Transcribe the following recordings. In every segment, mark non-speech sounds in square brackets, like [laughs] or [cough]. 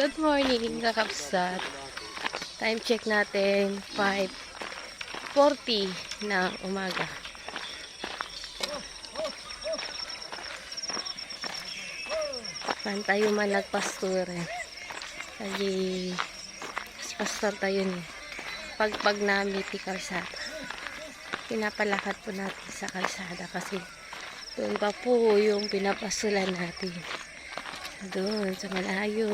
Good morning, kakapsat. Time check natin, 5.40 ng umaga. Pan tayo man nagpasture. Kasi, pastor tayo ni. Pagpag namin ti kalsada. Pinapalakad po natin sa kalsada kasi doon pa po yung pinapasulan natin. Doon, sa malayo.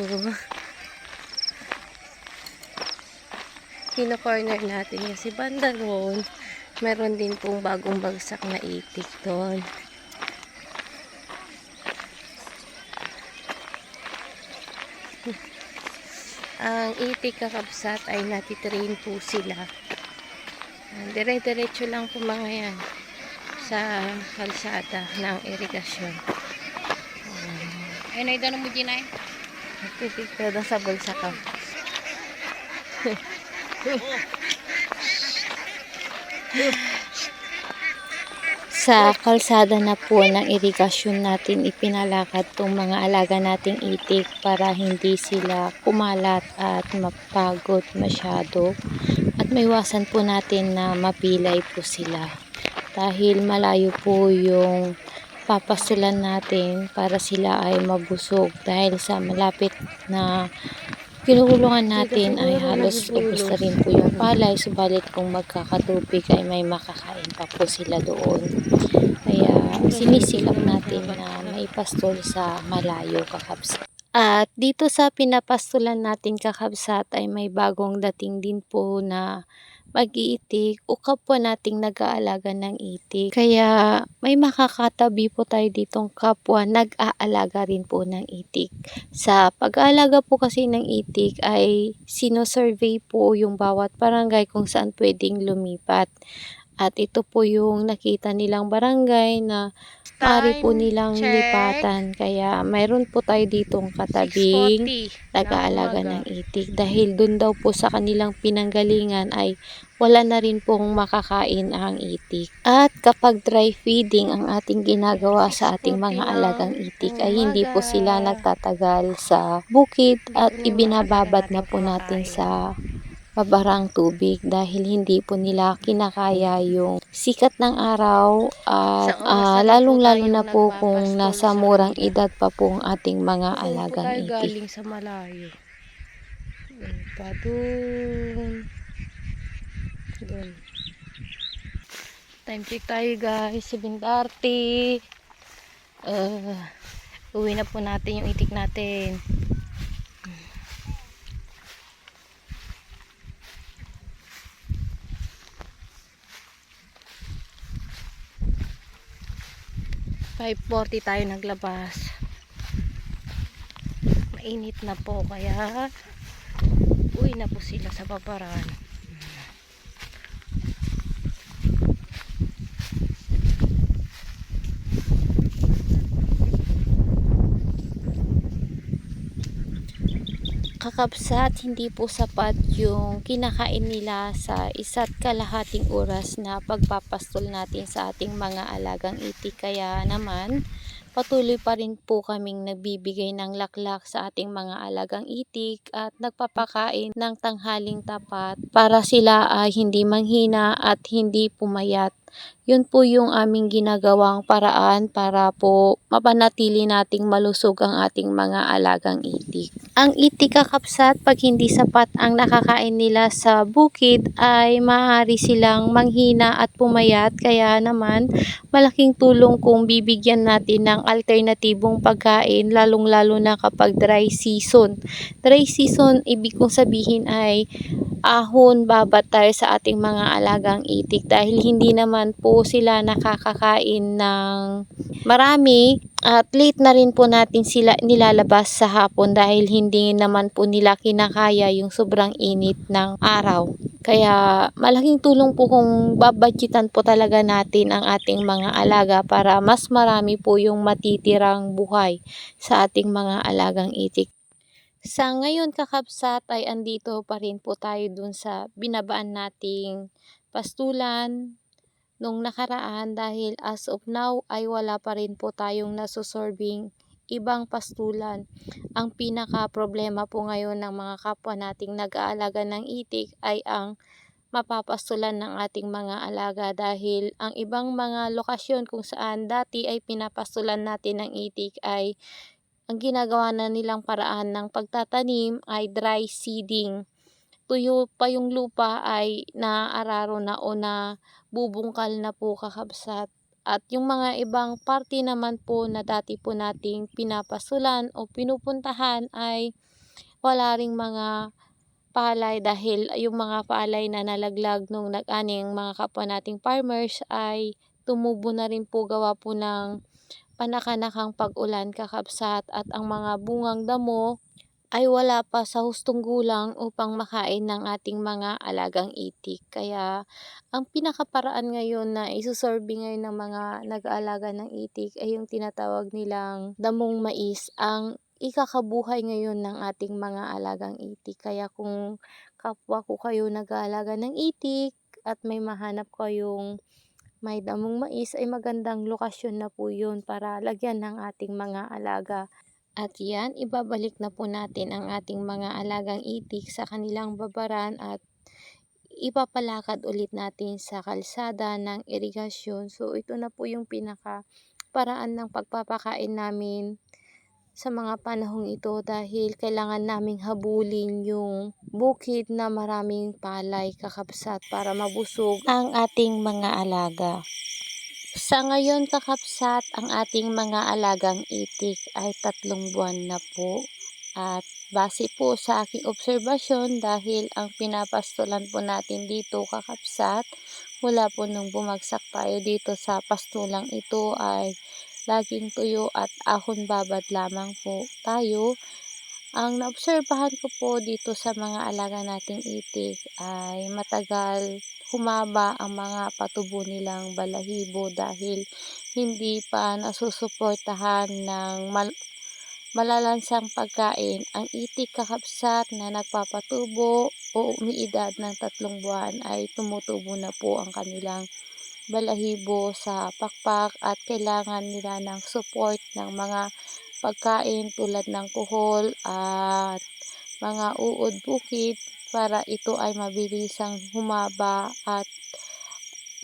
Kino-corner natin kasi banda roon, meron din pong bagong bagsak na itik doon. [laughs] Ang itik kakabsat ay natitrain po sila. Dire-diretso lang po mga yan sa kalsada ng irigasyon. Ay, naidano mo din ay. Nagtitik ka doon sa bulsa ko. [laughs] sa kalsada na po ng irigasyon natin ipinalakad tong mga alaga nating itik para hindi sila kumalat at mapagod masyado. At maiwasan po natin na mapilay po sila. Dahil malayo po yung papasulan natin para sila ay mabusog. Dahil sa malapit na kinukulungan natin ay halos ubos na rin po yung palay subalit kung magkakatubig ay may makakain pa po sila doon. Kaya sinisikap natin na maipastol sa malayo kakabsat at dito sa pinapastulan natin kakabsat ay may bagong dating din po na mag-iitik o kapwa nating nag-aalaga ng itik. Kaya may makakatabi po tayo ditong kapwa nag-aalaga rin po ng itik. Sa pag-aalaga po kasi ng itik ay sinosurvey po yung bawat barangay kung saan pwedeng lumipat. At ito po yung nakita nilang barangay na pari po nilang lipatan. Kaya mayroon po tayo ditong katabing nag-aalaga ng itik. Dahil dun daw po sa kanilang pinanggalingan ay wala na rin pong makakain ang itik. At kapag dry feeding ang ating ginagawa sa ating mga alagang itik ay hindi po sila nagtatagal sa bukid at ibinababad na po natin sa babarang tubig dahil hindi po nila kinakaya yung sikat ng araw at ah, lalong-lalo na po kung nasa murang edad pa po ang ating mga alagang itik. galing sa malayo. Pa doon. Doon. Time check tayo guys, 7.30. Uh, uwi na po natin yung itik natin. Five forty tayo naglabas. Mainit na po kaya uwi na po sila sa babaran. Kakapsat, hindi po sapat yung kinakain nila sa isa't kalahating oras na pagpapastol natin sa ating mga alagang itik. Kaya naman, patuloy pa rin po kaming nagbibigay ng laklak sa ating mga alagang itik at nagpapakain ng tanghaling tapat para sila ay hindi manghina at hindi pumayat. Yun po yung aming ginagawang paraan para po mapanatili nating malusog ang ating mga alagang itik. Ang itik kakapsat pag hindi sapat ang nakakain nila sa bukid ay maaari silang manghina at pumayat kaya naman malaking tulong kung bibigyan natin ng alternatibong pagkain lalong lalo na kapag dry season. Dry season ibig kong sabihin ay ahon babat tayo sa ating mga alagang itik dahil hindi naman po sila nakakakain ng marami at late na rin po natin sila nilalabas sa hapon dahil hindi naman po nila kinakaya yung sobrang init ng araw. Kaya malaking tulong po kung babadgetan po talaga natin ang ating mga alaga para mas marami po yung matitirang buhay sa ating mga alagang itik. Sa ngayon kakapsat ay andito pa rin po tayo dun sa binabaan nating pastulan nung nakaraan dahil as of now ay wala pa rin po tayong nasusorbing ibang pastulan. Ang pinaka problema po ngayon ng mga kapwa nating nag-aalaga ng itik ay ang mapapastulan ng ating mga alaga dahil ang ibang mga lokasyon kung saan dati ay pinapastulan natin ng itik ay ang ginagawa na nilang paraan ng pagtatanim ay dry seeding. Tuyo pa yung lupa ay naaararo na o na bubungkal na po kakabsat. At yung mga ibang parte naman po na dati po nating pinapasulan o pinupuntahan ay wala ring mga palay dahil yung mga palay na nalaglag nung nag-aning mga kapwa nating farmers ay tumubo na rin po gawa po ng panakanakang pag-ulan kakabsat at ang mga bungang damo ay wala pa sa hustong gulang upang makain ng ating mga alagang itik. Kaya ang pinakaparaan ngayon na isusorbe ngayon ng mga nag-aalaga ng itik ay yung tinatawag nilang damong mais ang ikakabuhay ngayon ng ating mga alagang itik. Kaya kung kapwa ko kayo nag-aalaga ng itik at may mahanap kayong may damong mais ay magandang lokasyon na po yun para lagyan ng ating mga alaga. At yan, ibabalik na po natin ang ating mga alagang itik sa kanilang babaran at ipapalakad ulit natin sa kalsada ng irigasyon. So, ito na po yung pinaka paraan ng pagpapakain namin sa mga panahong ito dahil kailangan naming habulin yung bukid na maraming palay kakapsat para mabusog ang ating mga alaga. Sa ngayon kakapsat, ang ating mga alagang itik ay tatlong buwan na po. At base po sa aking obserbasyon dahil ang pinapastulan po natin dito kakapsat, mula po nung bumagsak tayo dito sa pastulang ito ay laging tuyo at ahon babad lamang po tayo. Ang naobserbahan ko po dito sa mga alaga nating itik ay matagal humaba ang mga patubo nilang balahibo dahil hindi pa nasusuportahan ng mal malalansang pagkain. Ang itik kakapsat na nagpapatubo o umiidad ng tatlong buwan ay tumutubo na po ang kanilang balahibo sa pakpak at kailangan nila ng support ng mga pagkain tulad ng kuhol at mga uod bukid para ito ay mabilisang humaba at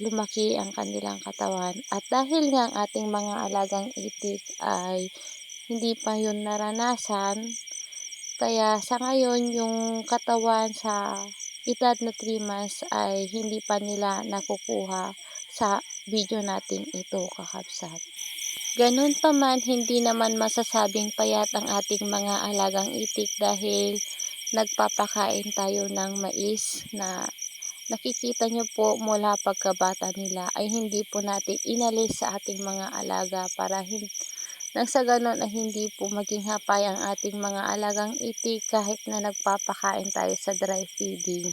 lumaki ang kanilang katawan. At dahil nga ang ating mga alagang itik ay hindi pa yun naranasan, kaya sa ngayon yung katawan sa edad na 3 months ay hindi pa nila nakukuha sa video natin ito kakapsat. Ganun pa man, hindi naman masasabing payat ang ating mga alagang itik dahil nagpapakain tayo ng mais na nakikita nyo po mula pagkabata nila ay hindi po natin inalis sa ating mga alaga para hindi nang sa ganon ay hindi po maging hapay ang ating mga alagang itik kahit na nagpapakain tayo sa dry feeding.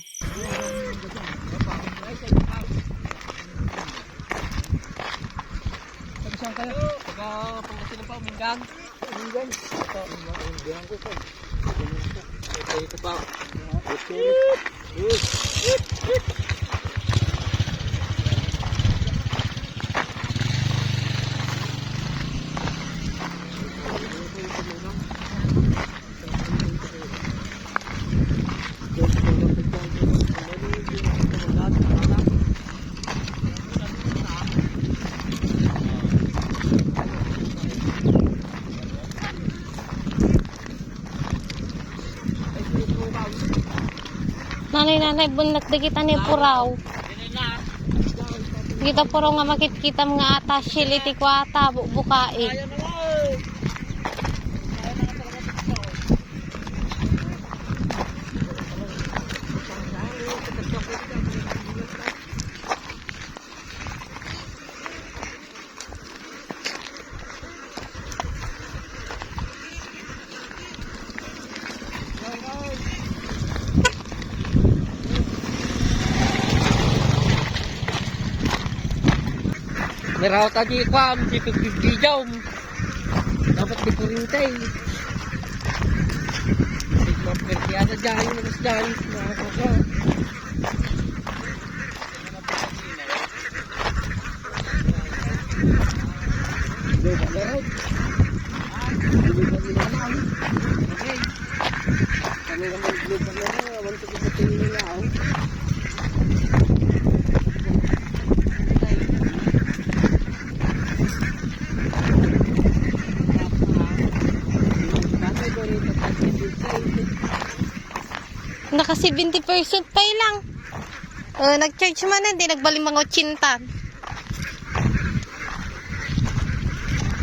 Saan kayo? Taga Pangasinan pa, Minggan. Minggan? Ito, Minggan ko pa. Ito, ito pa. Nanay, nanay, bunak di kita ni Puraw. Kita Puraw nga makikita mga ata siliti ko ata bubukain. Meron tadi kwam, di pagbibidyaw. Dapat di kurintay. Di mapertiada dyan, mas dyan. Mga kaka. Meron. Kami naman global na na. Awan ko sa tingin nila ako. Bakit ko rin Naka 70% pa lang. Uh, nag-charge man hindi nagbaling mga 80.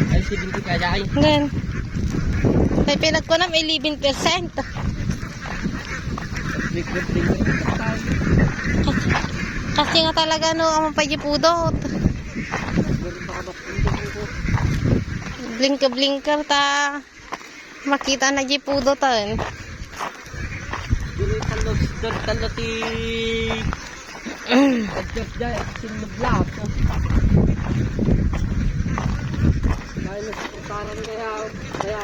Ay, 70 kaya ay. Ngayon. May pinag ko na may 11%. Liquid finger. Kasi nga talaga no, ang pagipudot. Blinker-blinker ta. Makita na jipudotan. Dili dili talo ti... Pagkat dyan, sinublap. Dahil nasa kaya, kaya